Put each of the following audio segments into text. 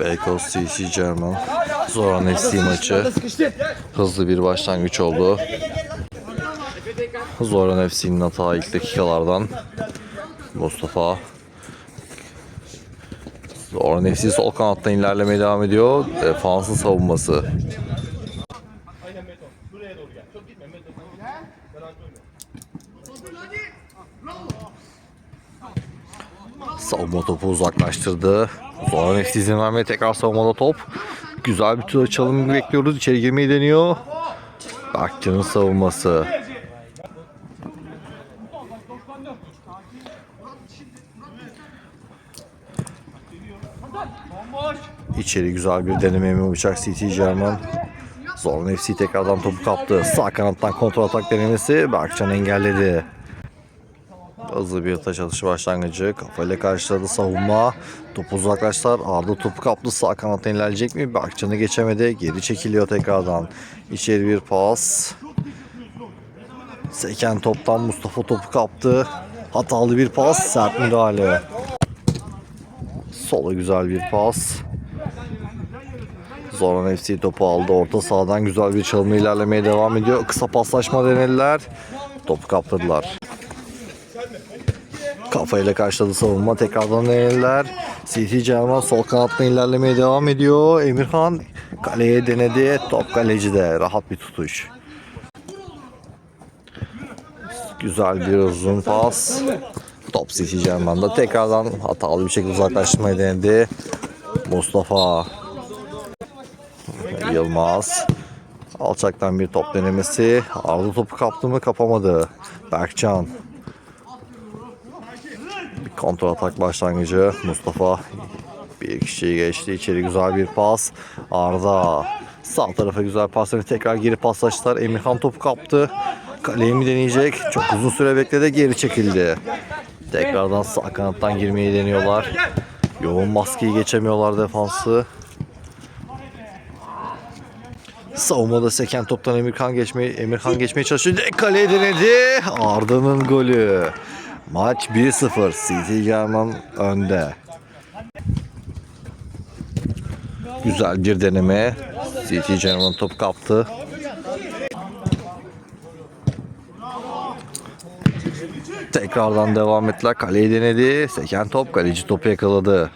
Beykoz CC German Zoran FC maçı hızlı bir başlangıç oldu. Zoran FC'nin hata ilk dakikalardan Mustafa Zoran FC sol kanattan ilerlemeye devam ediyor. Defansın savunması. Savunma topu uzaklaştırdı. Zoran FC izin vermeye tekrar savunmada top. Güzel bir tur açalım bekliyoruz. İçeri girmeyi deniyor. Berkcan'ın savunması. İçeri güzel bir deneme mi bıçak CT German. Zorlan FC tekrardan topu kaptı. Sağ kanattan kontrol atak denemesi. Berkcan engelledi. Hızlı bir taş atışı başlangıcı. Kafayla karşıladı savunma. Topu uzaklaştılar. Arda topu kaptı. Sağ kanattan ilerleyecek mi? Berkcan'ı geçemedi. Geri çekiliyor tekrardan. İçeri bir pas. Seken toptan Mustafa topu kaptı. Hatalı bir pas. Sert müdahale. Sola güzel bir pas. Zoran FC topu aldı. Orta sahadan güzel bir çalımla ilerlemeye devam ediyor. Kısa paslaşma denediler. Topu kaptırdılar. Kafayla karşıladı savunma. Tekrardan denediler. CT Cerman sol kanattan ilerlemeye devam ediyor. Emirhan kaleye denedi. Top kalecide. Rahat bir tutuş. Güzel bir uzun pas. Top CT Cerman'da tekrardan hatalı bir şekilde uzaklaştırmayı denedi. Mustafa Yılmaz alçaktan bir top denemesi. Arda topu kaptı mı kapamadı. Berkcan bir kontrol atak başlangıcı. Mustafa bir kişiyi geçti. İçeri güzel bir pas. Arda sağ tarafa güzel pasları tekrar geri paslaştılar. Emirhan topu kaptı. Kaleyi mi deneyecek? Çok uzun süre bekledi. Geri çekildi. Tekrardan sağ kanattan girmeyi deniyorlar. Yoğun maskeyi geçemiyorlar defansı. Savunmada seken toptan Emirhan geçmeyi Emirhan geçmeye çalışıyor. Kaleye denedi. Arda'nın golü. Maç 1-0. CT German önde. Güzel bir deneme. CT German top kaptı. Tekrardan devam ettiler. Kaleyi denedi. Seken top kaleci topu yakaladı.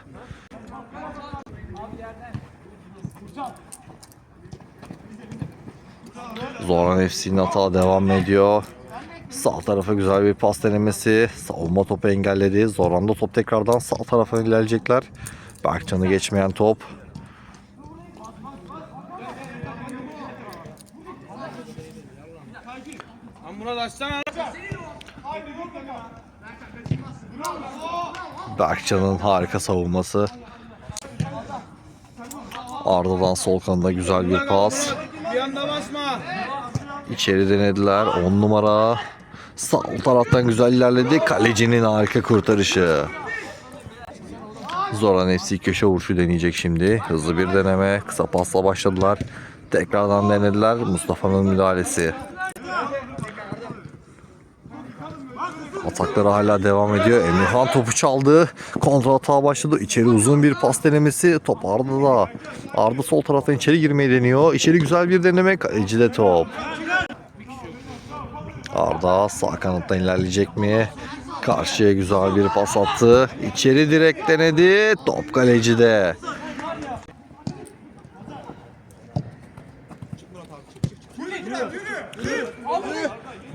Zoran FC'nin hata devam ediyor. Sağ tarafa güzel bir pas denemesi. Savunma topu engelledi. Zoran da top tekrardan sağ tarafa ilerleyecekler. Berkcan'ı geçmeyen top. Berkcan'ın harika savunması. Arda'dan sol kanada güzel bir pas. İçeri denediler. 10 numara. Sağ taraftan güzel ilerledi. Kalecinin harika kurtarışı. Zoran FC köşe vuruşu deneyecek şimdi. Hızlı bir deneme. Kısa pasla başladılar. Tekrardan denediler. Mustafa'nın müdahalesi. Atakları hala devam ediyor. Emirhan topu çaldı. Kontra atağa başladı. İçeri uzun bir pas denemesi. Top Arda'da. Arda sol taraftan içeri girmeyi deniyor. İçeri güzel bir deneme. Kalecide top. Arda sağ kanattan ilerleyecek mi? Karşıya güzel bir pas attı. İçeri direkt denedi. Top kalecide.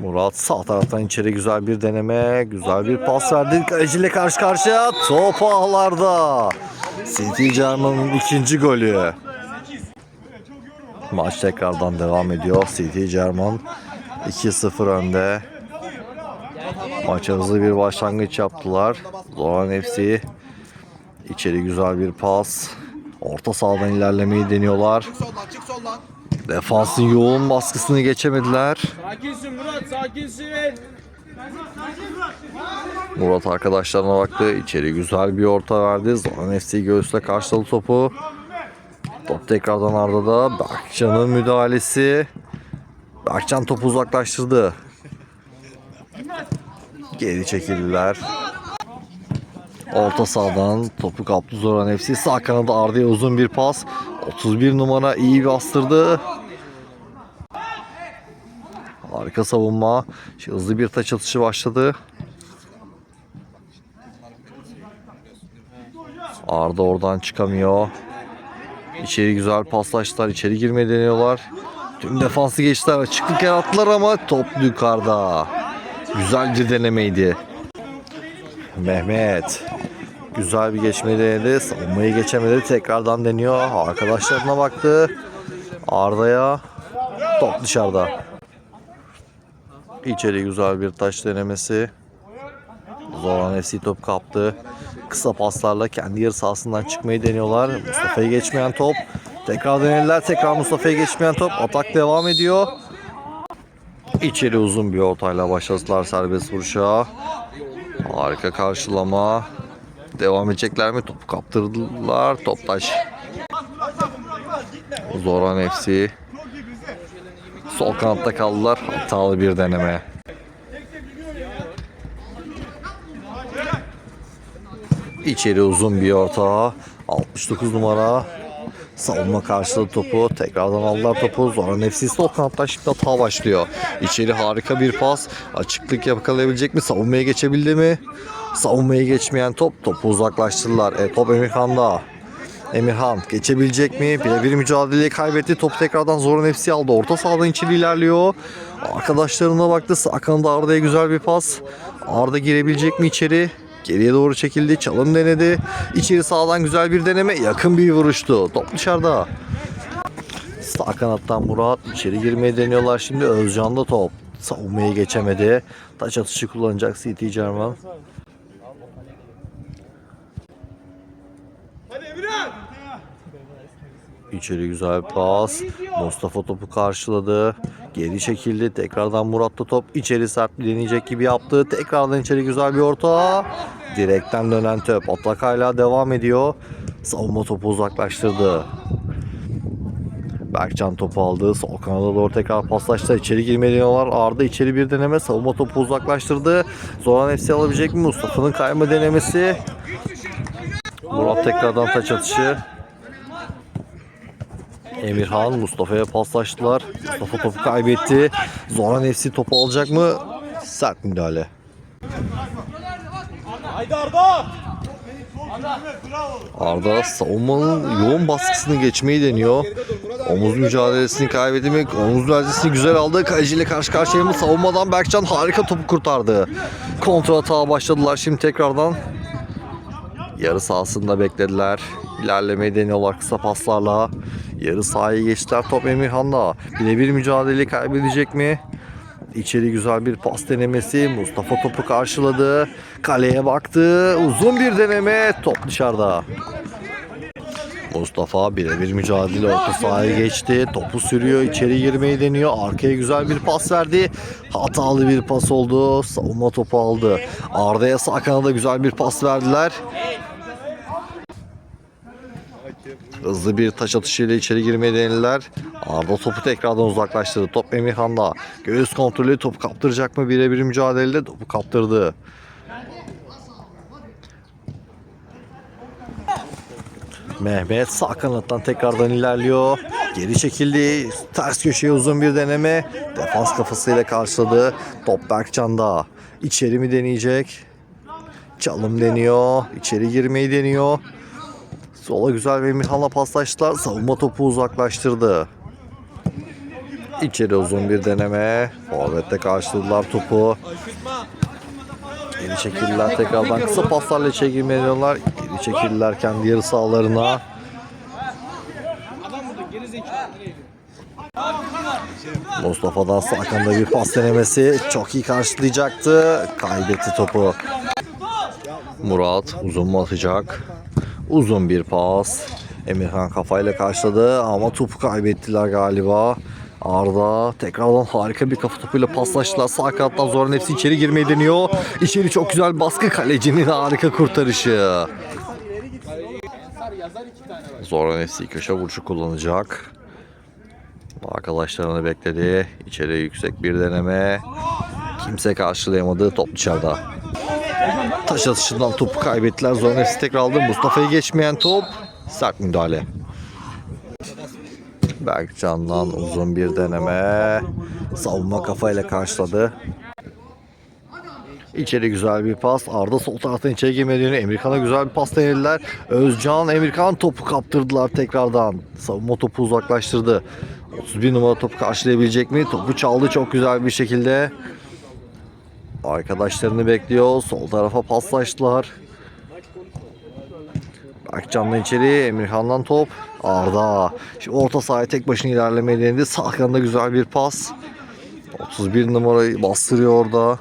Murat sağ taraftan içeri güzel bir deneme. Güzel bir pas verdi. Kaleciyle karşı karşıya. Top ağlarda. City German'ın ikinci golü. Maç tekrardan devam ediyor. City German 2-0 önde. Maça hızlı bir başlangıç yaptılar. Zoran FC içeri güzel bir pas. Orta sahadan ilerlemeyi deniyorlar. Defansın yoğun baskısını geçemediler. Sakinsin Murat sakinsin. Murat arkadaşlarına baktı. İçeri güzel bir orta verdi. Zoran FC göğüsle karşıladı topu. Top tekrardan Arda'da. Berkcan'ın müdahalesi. Berkcan topu uzaklaştırdı. Geri çekildiler. Orta sahadan topu kaptı Zoran FC. Sağ kanada Arda'ya uzun bir pas. 31 numara iyi bastırdı. Harika savunma. Şimdi hızlı bir taç atışı başladı. Arda oradan çıkamıyor. İçeri güzel paslaştılar. İçeri girmeye deniyorlar. Tüm defansı geçtiler. Açıklık yarattılar ama top yukarıda. Güzel bir denemeydi. Mehmet. Güzel bir geçmeyi denedi. Savunmayı geçemedi. Tekrardan deniyor. Arkadaşlarına baktı. Arda'ya. Top dışarıda. İçeri güzel bir taş denemesi. Zoran FC top kaptı. Kısa paslarla kendi yarı sahasından çıkmayı deniyorlar. Mustafa'yı geçmeyen top. Tekrar denediler. Tekrar Mustafa'yı geçmeyen top. Atak devam ediyor. İçeri uzun bir ortayla başladılar serbest vuruşa. Harika karşılama. Devam edecekler mi? Topu kaptırdılar. Toptaş. Zoran FC. Sol kanatta kaldılar. Hatalı bir deneme. İçeri uzun bir orta. 69 numara. Savunma karşıladı topu. Tekrardan aldılar topu. Zoran FC sol kanattan şimdi hata başlıyor. İçeri harika bir pas. Açıklık yakalayabilecek mi? Savunmaya geçebildi mi? Savunmaya geçmeyen top. Topu uzaklaştırdılar. E, top Emirhan'da. Emirhan geçebilecek mi? Birebir mücadeleyi kaybetti. Topu tekrardan Zoran FC aldı. Orta sahadan içeri ilerliyor. Arkadaşlarına baktı. Sağ kanada Arda'ya güzel bir pas. Arda girebilecek mi içeri? Geriye doğru çekildi. Çalım denedi. İçeri sağdan güzel bir deneme. Yakın bir vuruştu. Top dışarıda. Sağ kanattan Murat. içeri girmeye deniyorlar şimdi. Özcan'da top. Savunmayı geçemedi. Taç atışı kullanacak CT German. İçeri güzel bir pas. Mustafa topu karşıladı. Geri çekildi. Tekrardan Murat da top içeri sert bir deneyecek gibi yaptı. Tekrardan içeri güzel bir orta. Direkten dönen top. Atak hala devam ediyor. Savunma topu uzaklaştırdı. Berkcan topu aldı. Sol kanada doğru tekrar paslaştı. İçeri girmeye deniyorlar. Arda içeri bir deneme. Savunma topu uzaklaştırdı. Zoran FC alabilecek mi? Mustafa'nın kayma denemesi. Murat tekrardan taç atışı. Emirhan Mustafa'ya paslaştılar. Mustafa topu kaybetti. Zoran FC topu alacak mı? Sert müdahale. Haydi Arda. Arda savunmanın yoğun baskısını geçmeyi deniyor. Omuz mücadelesini kaybetti mi? Omuz mücadelesini güzel aldı. Kaleciyle karşı karşıya mı? Savunmadan Berkcan harika topu kurtardı. Kontra atağa başladılar şimdi tekrardan. Yarı sahasında beklediler. İlerlemeyi deniyorlar kısa paslarla. Yarı sahayı geçtiler. Top Emirhan'da. Birebir mücadeleyi kaybedecek mi? İçeri güzel bir pas denemesi. Mustafa topu karşıladı. Kaleye baktı. Uzun bir deneme. Top dışarıda. Mustafa birebir mücadele orta sahaya geçti. Topu sürüyor. içeri girmeyi deniyor. Arkaya güzel bir pas verdi. Hatalı bir pas oldu. Savunma topu aldı. Arda'ya sağ kanada güzel bir pas verdiler. Hızlı bir taş atışıyla içeri girmeye denediler. Arda topu tekrardan uzaklaştırdı. Top Emirhan'da. Göğüs kontrolü topu kaptıracak mı? Birebir mücadelede topu kaptırdı. Mehmet sağ kanattan tekrardan ilerliyor. Geri çekildi. Ters köşeye uzun bir deneme. Defans kafasıyla karşıladı. Top Berkcan'da. İçeri mi deneyecek? Çalım deniyor. İçeri girmeyi deniyor. Sola güzel ve Emirhan'la paslaştılar. Savunma topu uzaklaştırdı. İçeri uzun bir deneme. Forvet'te karşıladılar topu. Geri çekildiler tekrardan kısa paslarla içeri girmeye deniyorlar. Geri çekildiler kendi yarı sahalarına. Mustafa'dan sağ kanada bir pas denemesi. Çok iyi karşılayacaktı. Kaybetti topu. Murat uzun mu atacak? Uzun bir pas. Emirhan kafayla karşıladı ama topu kaybettiler galiba. Arda tekrardan harika bir kafa topuyla paslaştılar. Sağ kanattan Zoran hepsi içeri girmeyi deniyor. İçeri çok güzel baskı kalecinin harika kurtarışı. Zoran FC köşe vuruşu kullanacak. Arkadaşlarını bekledi. İçeri yüksek bir deneme. Kimse karşılayamadı. Top dışarıda. Taş atışından topu kaybettiler. FC tekrar aldı. Mustafa'yı geçmeyen top. Sert müdahale. Berkcan'dan uzun bir deneme. Savunma kafayla karşıladı. İçeri güzel bir pas. Arda sol taraftan içeri girmediğini Emirkan'a güzel bir pas denediler. Özcan Emirkan topu kaptırdılar tekrardan. Savunma topu uzaklaştırdı. 31 numara topu karşılayabilecek mi? Topu çaldı çok güzel bir şekilde. Arkadaşlarını bekliyor. Sol tarafa paslaştılar. Berkcan'dan içeri Emirhan'dan top. Arda. Şimdi orta sahaya tek başına ilerlemeyi denedi. Sağ kanada güzel bir pas. 31 numarayı bastırıyor orada.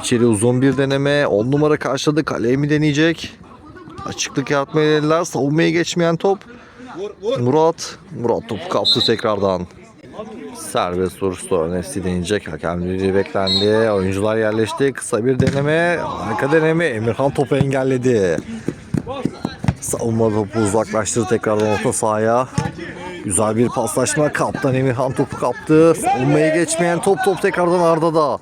İçeri uzun bir deneme. 10 numara karşıladı. Kaleye mi deneyecek? Açıklık yaratmayı denediler. Savunmaya geçmeyen top. Murat. Murat topu kaptı tekrardan. Serbest vuruş sonra FC deneyecek. Hakem düdüğü beklendi. Oyuncular yerleşti. Kısa bir deneme. Arka deneme. Emirhan topu engelledi. Savunma topu uzaklaştırdı tekrardan orta sahaya. Güzel bir paslaşma. Kaptan Emirhan topu kaptı. Savunmaya geçmeyen top top tekrardan Arda'da.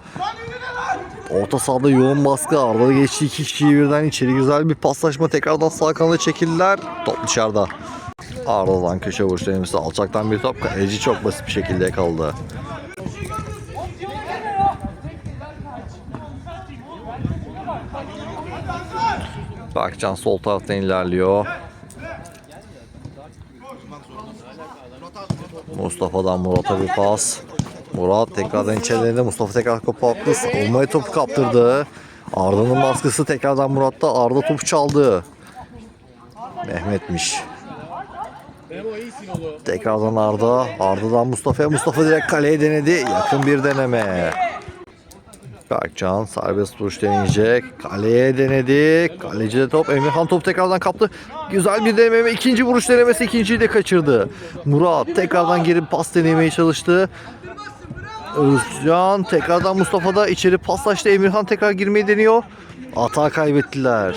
Orta sahada yoğun baskı. Arda geçti iki kişiyi birden içeri güzel bir paslaşma. Tekrardan sağ kanada çekildiler. Top dışarıda. Arda'dan köşe vuruş denemesi alçaktan bir top. Kaleci çok basit bir şekilde yakaladı. Berkcan sol taraftan ilerliyor. Mustafa'dan Murat'a bir pas. Murat tekrardan içerilerinde Mustafa tekrar topu attı. Savunmaya topu kaptırdı. Arda'nın baskısı tekrardan Murat'ta. Arda topu çaldı. Mehmet'miş. Tekrardan Arda. Arda'dan Mustafa'ya. Mustafa direkt kaleye denedi. Yakın bir deneme. Berkcan serbest vuruş deneyecek. Kaleye denedi. Kaleci de top. Emirhan top tekrardan kaptı. Güzel bir deneme. İkinci vuruş denemesi. ikinciyi de kaçırdı. Murat tekrardan geri pas denemeye çalıştı. Özcan tekrardan Mustafa'da içeri paslaştı. Emirhan tekrar girmeyi deniyor. Hata kaybettiler.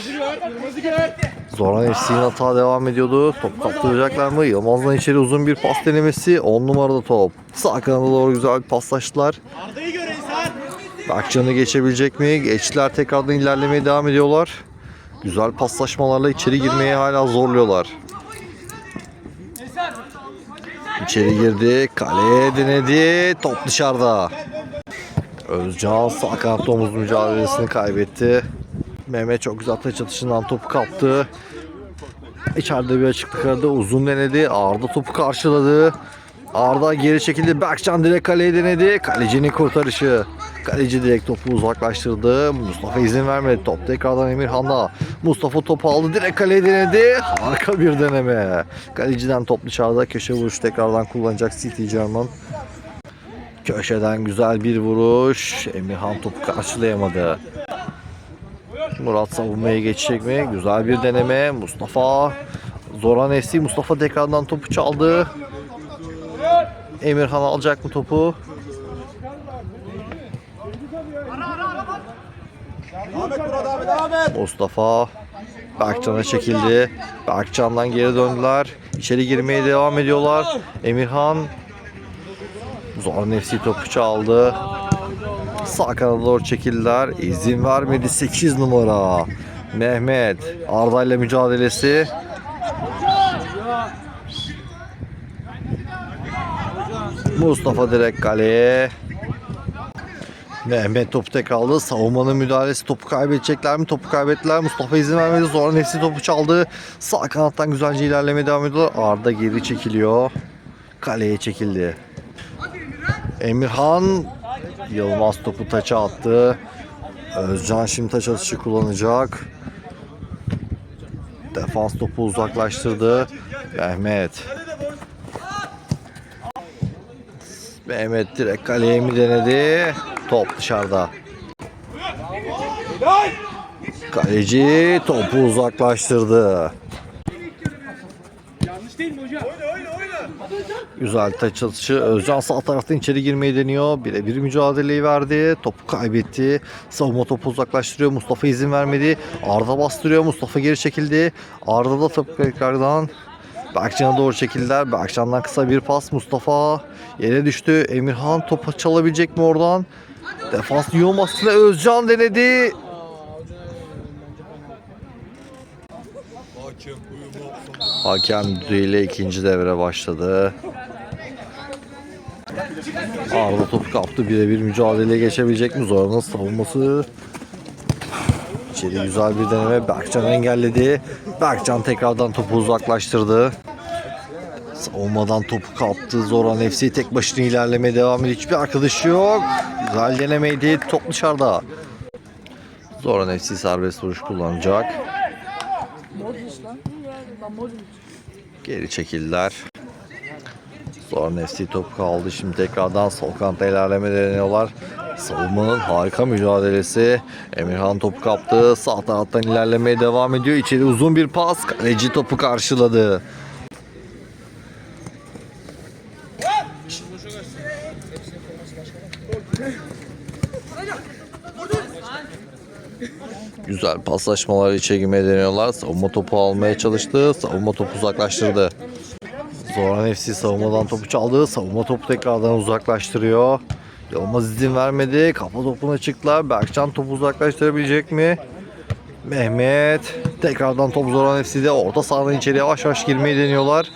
Zoran FC'nin hata devam ediyordu. Top kaptıracaklar mı? Yılmaz'dan içeri uzun bir pas denemesi. 10 numarada top. Sağ kanada doğru güzel bir paslaştılar. Berkcan'ı geçebilecek mi? Geçtiler tekrardan ilerlemeye devam ediyorlar. Güzel paslaşmalarla içeri girmeye hala zorluyorlar. İçeri girdi. Kaleye denedi. Top dışarıda. Özcan sağ kanatta omuz mücadelesini kaybetti. Mehmet çok güzel taç atışından topu kaptı. İçeride bir açıklık aradı. Uzun denedi. Arda topu karşıladı. Arda geri çekildi. Berkcan direkt kaleye denedi. Kalecinin kurtarışı. Kaleci direkt topu uzaklaştırdı. Mustafa izin vermedi. Top tekrardan Emirhan'da. Mustafa topu aldı. Direkt kaleye denedi. Harika bir deneme. Kaleciden top dışarıda. Köşe vuruş tekrardan kullanacak City German. Köşeden güzel bir vuruş. Emirhan topu karşılayamadı. Murat savunmaya geçecek mi? Güzel bir deneme. Mustafa. Zoran Esi. Mustafa tekrardan topu çaldı. Emirhan alacak mı topu? Mustafa. Berkcan'a çekildi. Berkcan'dan geri döndüler. İçeri girmeye devam ediyorlar. Emirhan. Zoran FC topu çaldı. Sağ kanada doğru çekildiler. İzin vermedi 8 numara. Mehmet. Arda ile mücadelesi. Mustafa direkt kaleye. Mehmet topu tek aldı. Savunmanın müdahalesi topu kaybedecekler mi? Topu kaybettiler. Mustafa izin vermedi. Sonra nefsi topu çaldı. Sağ kanattan güzelce ilerlemeye devam ediyorlar. Arda geri çekiliyor. Kaleye çekildi. Emirhan Yılmaz topu taça attı. Özcan şimdi taç atışı kullanacak. Defans topu uzaklaştırdı. Mehmet. Mehmet direkt kaleye mi denedi? Top dışarıda. Kaleci topu uzaklaştırdı. Üzalta çalışı Özcan sağ taraftan içeri girmeyi deniyor. Birebir mücadeleyi verdi. Topu kaybetti. Savunma topu uzaklaştırıyor. Mustafa izin vermedi. Arda bastırıyor. Mustafa geri çekildi. Arda da topu tekrardan Berkcan'a doğru çekildiler. Berkcan'dan kısa bir pas. Mustafa yere düştü. Emirhan topa çalabilecek mi oradan? Defans yoğun Özcan denedi. Hakem düğüyle ikinci devre başladı. Arda topu kaptı. Birebir mücadeleye geçebilecek mi? Zora'nın savunması. İçeri güzel bir deneme. Berkcan engelledi. Berkcan tekrardan topu uzaklaştırdı. Savunmadan topu kaptı. Zoran FC tek başına ilerlemeye devam ediyor. Hiçbir arkadaşı yok. Güzel denemeydi. Top dışarıda. Zoran FC serbest vuruş kullanacak. Geri çekildiler. Zoran FC topu kaldı. Şimdi tekrardan sol kanatta ilerleme deniyorlar. Savunmanın harika mücadelesi. Emirhan topu kaptı. Sağ taraftan ilerlemeye devam ediyor. İçeri uzun bir pas. Kaleci topu karşıladı. Güzel paslaşmalar içe girmeye deniyorlar. Savunma topu almaya çalıştı. Savunma topu uzaklaştırdı. Zoran FC savunmadan topu çaldı. Savunma topu tekrardan uzaklaştırıyor. Yılmaz izin vermedi. Kafa topuna çıktılar. Berkcan topu uzaklaştırabilecek mi? Mehmet. Tekrardan top Zoran FC'de. Orta sahadan içeri yavaş yavaş girmeyi deniyorlar.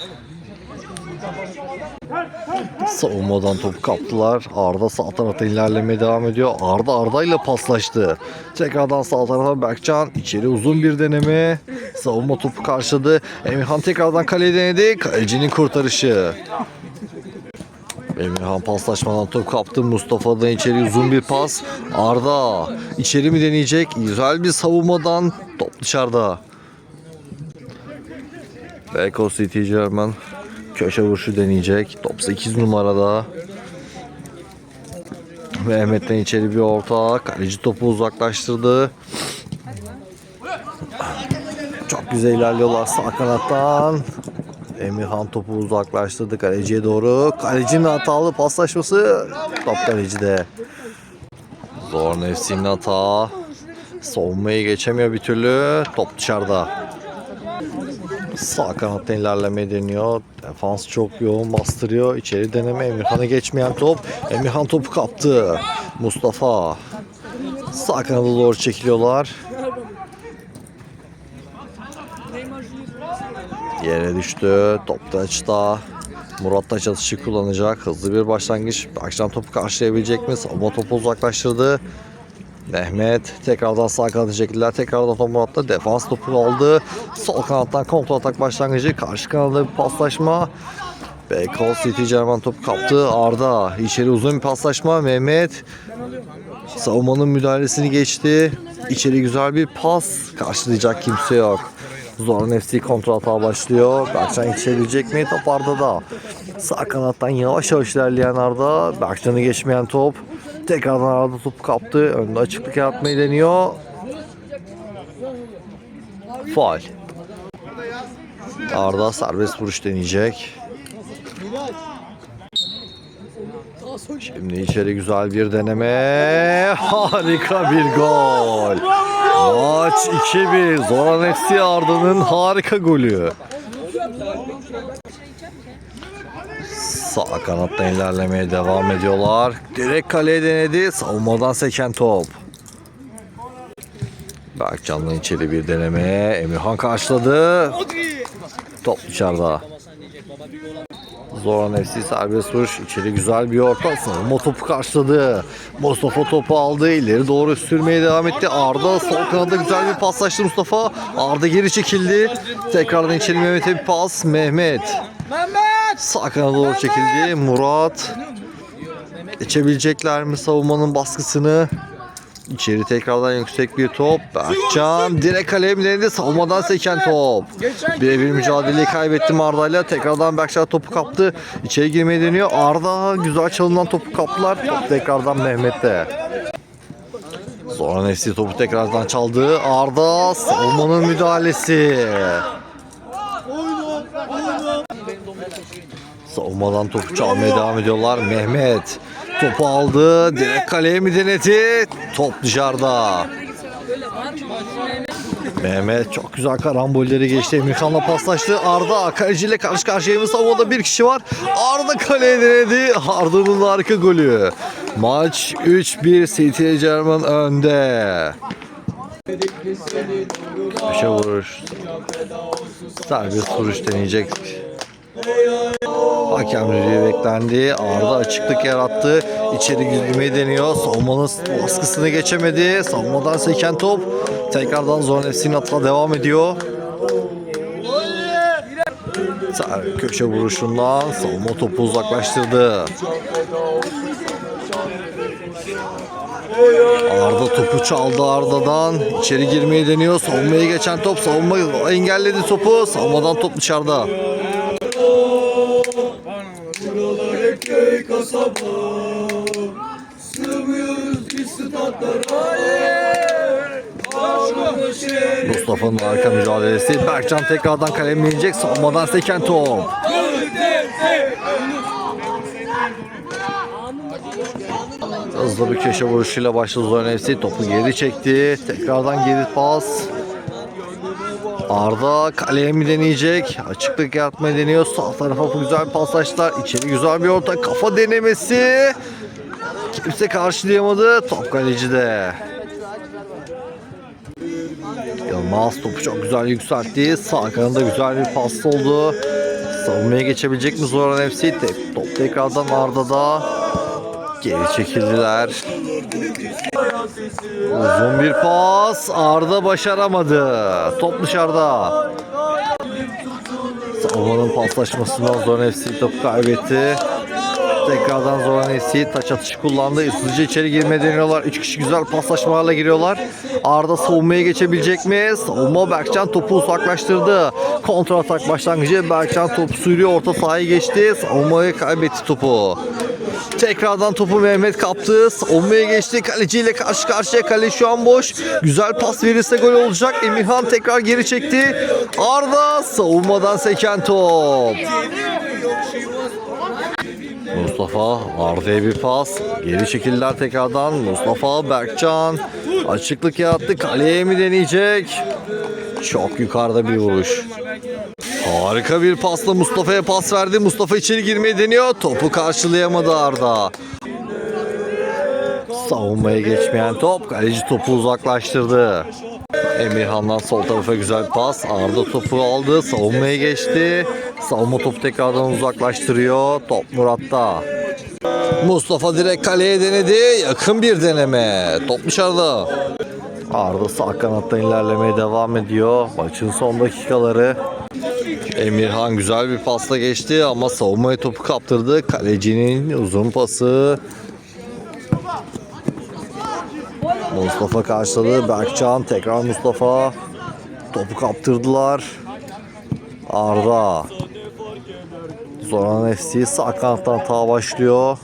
Savunmadan topu kaptılar. Arda sağ tarafta ilerlemeye devam ediyor. Arda Arda ile paslaştı. Tekrardan sağ tarafa Berkcan. içeri uzun bir deneme. Savunma topu karşıladı. Emirhan tekrardan kaleye denedi. Kalecinin kurtarışı. Emirhan paslaşmadan top kaptı. Mustafa'dan içeri uzun bir pas. Arda içeri mi deneyecek? Güzel bir savunmadan top dışarıda. Beko City German köşe vuruşu deneyecek. Top 8 numarada. Mehmet'ten içeri bir orta. Kaleci topu uzaklaştırdı. Çok güzel ilerliyorlar sağ kanattan. Emirhan topu uzaklaştırdı kaleciye doğru. Kalecinin hatalı paslaşması. Top kalecide. Zorn FC'nin hata. Savunmayı geçemiyor bir türlü. Top dışarıda. Sağ kanattan ilerlemeye deniyor. Defans çok yoğun bastırıyor. İçeri deneme Emirhan'a geçmeyen top. Emirhan topu kaptı. Mustafa. Sağ kanada doğru çekiliyorlar. Yere düştü. Top da açta. Murat da çatışı kullanacak. Hızlı bir başlangıç. Akşam topu karşılayabilecek mi? Savunma topu uzaklaştırdı. Mehmet tekrardan sağ kanata çekildiler. Tekrardan top Murat'ta defans topu aldı. Sol kanattan kontra atak başlangıcı. Karşı kanada bir paslaşma. Beykoz City German topu kaptı. Arda içeri uzun bir paslaşma. Mehmet savunmanın müdahalesini geçti. İçeri güzel bir pas. Karşılayacak kimse yok. Zorun FC kontra atağa başlıyor. Berkcan yetişebilecek mi? Top Arda'da. Sağ kanattan yavaş yavaş ilerleyen Arda. Berkcan'ı geçmeyen top. Tekrardan Arda topu kaptı. Önde açıklık yaratmayı deniyor. Faal. Arda serbest vuruş deneyecek. Şimdi içeri güzel bir deneme. Harika bir gol. Maç 2-1. Zoran FC Arda'nın harika golü. Sağ kanattan ilerlemeye devam ediyorlar. Direkt kaleye denedi. Savunmadan seken top. Berkcan'la içeri bir deneme. Emirhan karşıladı. Top dışarıda. Zoran FC serbest vuruş. İçeri güzel bir orta. Savunma topu karşıladı. Mustafa topu aldı. İleri doğru sürmeye devam etti. Arda sol kanada güzel bir paslaştı Mustafa. Arda geri çekildi. Tekrardan içeri Mehmet'e bir pas. Mehmet. Sağ kanada doğru çekildi. Murat. Geçebilecekler mi savunmanın baskısını? İçeri tekrardan yüksek bir top. Berkcan direkt denedi? Savunmadan seken top. Birebir mücadeleyi kaybetti Arda'yla. Tekrardan Berkcan topu kaptı. İçeri girmeye deniyor. Arda güzel çalınan topu kaptılar. Top tekrardan Mehmet'te. Zoran FC topu tekrardan çaldı. Arda savunmanın müdahalesi. Savunmadan topu çalmaya devam ediyorlar. Mehmet topu aldı. Direkt kaleye mi denedi? Top dışarıda. Mehmet çok güzel karambolleri geçti. Emirhan'la paslaştı. Arda kaleciyle karşı karşıya savunmada bir kişi var. Arda kaleye denedi. Arda'nın harika golü. Maç 3-1 City German önde. Köşe vuruş. Serbest vuruş deneyecek. Hakem düdüğü beklendi. Arda açıklık yarattı. İçeri girmeyi deniyor. Savunmanın baskısını geçemedi. Savunmadan seken top. Tekrardan Zorn FC'nin atla devam ediyor. Köşe vuruşundan savunma topu uzaklaştırdı. Arda topu çaldı Arda'dan. İçeri girmeyi deniyor. Savunmaya geçen top. Savunma engelledi topu. Savunmadan top dışarıda. Mustafa'nın arka mücadelesi. Berkcan tekrardan kalemleyecek. Savunmadan seken top. Hızlı bir köşe vuruşuyla başladı Zorn FC. Topu geri çekti. Tekrardan geri pas. Arda kaleye mi deneyecek? Açıklık yaratmayı deniyor. Sağ tarafa güzel paslaştılar. İçeri güzel bir orta. Kafa denemesi. Kimse karşılayamadı. Top kalecide. Yılmaz topu çok güzel yükseltti. Sağ kanada güzel bir pas oldu. Savunmaya geçebilecek mi Zoran FC? Top tekrardan Arda'da. Geri çekildiler. Uzun bir pas. Arda başaramadı. Top dışarıda. Savunmanın paslaşmasından Zoran FC topu kaybetti. Tekrardan Zoran FC taç atışı kullandı. Hızlıca içeri girmeye deniyorlar. 3 kişi güzel paslaşmalarla giriyorlar. Arda savunmaya geçebilecek mi? Savunma Berkcan topu uzaklaştırdı. Kontra atak başlangıcı. Berkcan topu sürüyor. Orta sahaya geçti. Savunmayı kaybetti topu. Tekrardan topu Mehmet kaptı. Savunmaya geçti. Kaleciyle karşı karşıya. Kale şu an boş. Güzel pas verirse gol olacak. Emirhan tekrar geri çekti. Arda savunmadan seken top. Mustafa Arda'ya bir pas. Geri çekildiler tekrardan. Mustafa Berkcan açıklık yarattı. Kaleye mi deneyecek? Çok yukarıda bir vuruş. Harika bir pasla Mustafa'ya pas verdi. Mustafa içeri girmeyi deniyor. Topu karşılayamadı Arda. Savunmaya geçmeyen top. Kaleci topu uzaklaştırdı. Emirhan'dan sol tarafa güzel pas. Arda topu aldı. Savunmaya geçti. Savunma topu tekrardan uzaklaştırıyor. Top Murat'ta. Mustafa direkt kaleye denedi. Yakın bir deneme. Top dışarıda. Arda sağ kanattan ilerlemeye devam ediyor. Maçın son dakikaları. Emirhan güzel bir pasla geçti ama savunmaya topu kaptırdı. Kalecinin uzun pası. Mustafa karşıladı. Berkcan tekrar Mustafa. Topu kaptırdılar. Arda. Zoran FC sağ kanattan ta başlıyor.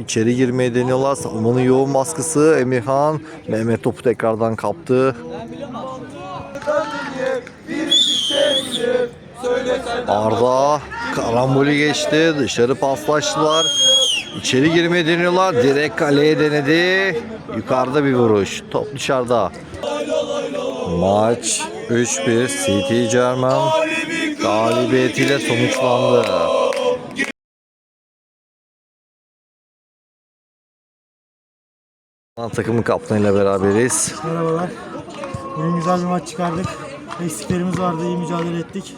İçeri girmeye deniyorlar. Savunmanın yoğun baskısı. Emirhan. Mehmet topu tekrardan kaptı. Arda karambolü geçti. Dışarı paslaştılar. İçeri girmeye deniyorlar. Direkt kaleye denedi. Yukarıda bir vuruş. Top dışarıda. Maç 3-1 CT German galibiyetiyle sonuçlandı. Takımın kaptanıyla beraberiz. Merhabalar. Bugün güzel bir maç çıkardık. Eksiklerimiz vardı, iyi mücadele ettik.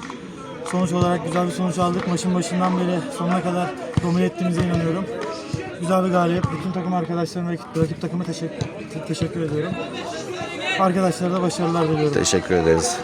Sonuç olarak güzel bir sonuç aldık. Maçın başından beri sonuna kadar domine ettiğimize inanıyorum. Güzel bir galibiyet. Bütün takım arkadaşlarıma, rakip, rakip takıma teşekkür, teşekkür ediyorum. Arkadaşlara da başarılar diliyorum. Teşekkür ederiz.